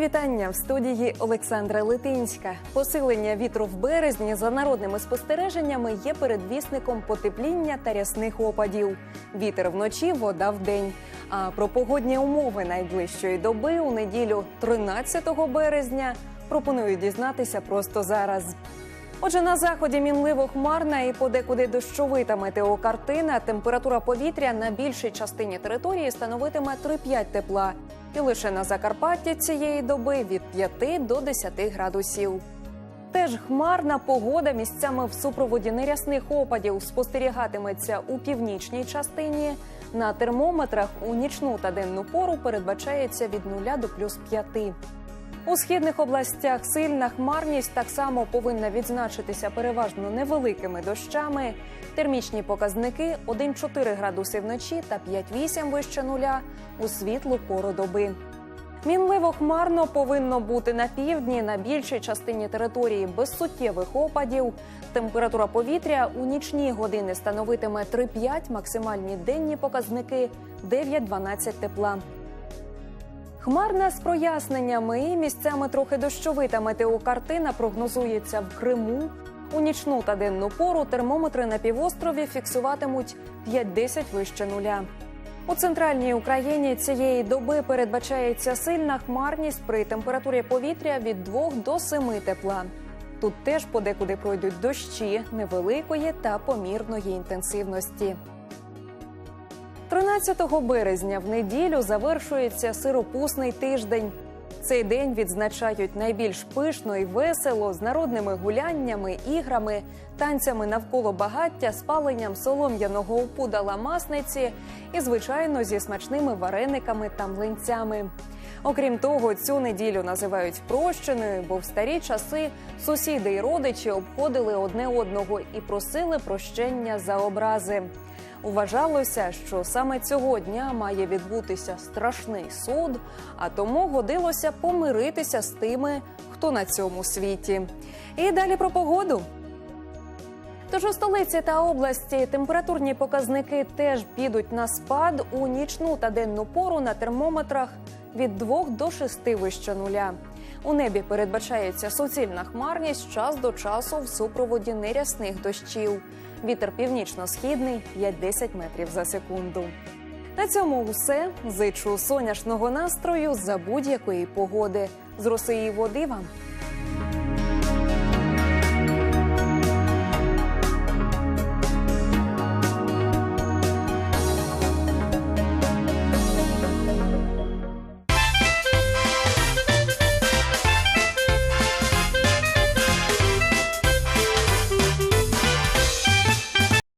вітання в студії Олександра Литинська. Посилення вітру в березні за народними спостереженнями є передвісником потепління та рясних опадів. Вітер вночі, вода вдень. А про погодні умови найближчої доби у неділю 13 березня пропоную дізнатися просто зараз. Отже, на заході мінливо хмарна і подекуди дощовита метеокартина. Температура повітря на більшій частині території становитиме 3-5 тепла. І лише на Закарпатті цієї доби від 5 до 10 градусів. Теж хмарна погода місцями в супроводі нерясних опадів спостерігатиметься у північній частині. На термометрах у нічну та денну пору передбачається від 0 до плюс 5. У східних областях сильна хмарність так само повинна відзначитися переважно невеликими дощами. Термічні показники 1,4 градуси вночі та 5,8 вище нуля у світлу пору доби. Мінливо хмарно повинно бути на півдні на більшій частині території без суттєвих опадів. Температура повітря у нічні години становитиме 3-5, максимальні денні показники 9-12 тепла. Хмарна з проясненнями і місцями трохи дощовита метеокартина прогнозується в Криму. У нічну та денну пору термометри на півострові фіксуватимуть 5-10 вище нуля. У центральній Україні цієї доби передбачається сильна хмарність при температурі повітря від 2 до 7 тепла. Тут теж подекуди пройдуть дощі невеликої та помірної інтенсивності. 13 березня в неділю завершується сиропусний тиждень. Цей день відзначають найбільш пишно і весело з народними гуляннями, іграми, танцями навколо багаття, спаленням солом'яного опудала масниці і, звичайно, зі смачними варениками та млинцями. Окрім того, цю неділю називають прощеною, бо в старі часи сусіди й родичі обходили одне одного і просили прощення за образи. Вважалося, що саме цього дня має відбутися страшний суд, а тому годилося помиритися з тими, хто на цьому світі. І далі про погоду. Тож у столиці та області температурні показники теж підуть на спад у нічну та денну пору на термометрах від 2 до 6 вище нуля. У небі передбачається суцільна хмарність час до часу в супроводі нерясних дощів. Вітер північно-східний 5-10 метрів за секунду. На цьому все. Зичу сонячного настрою за будь-якої погоди. З роси і води вам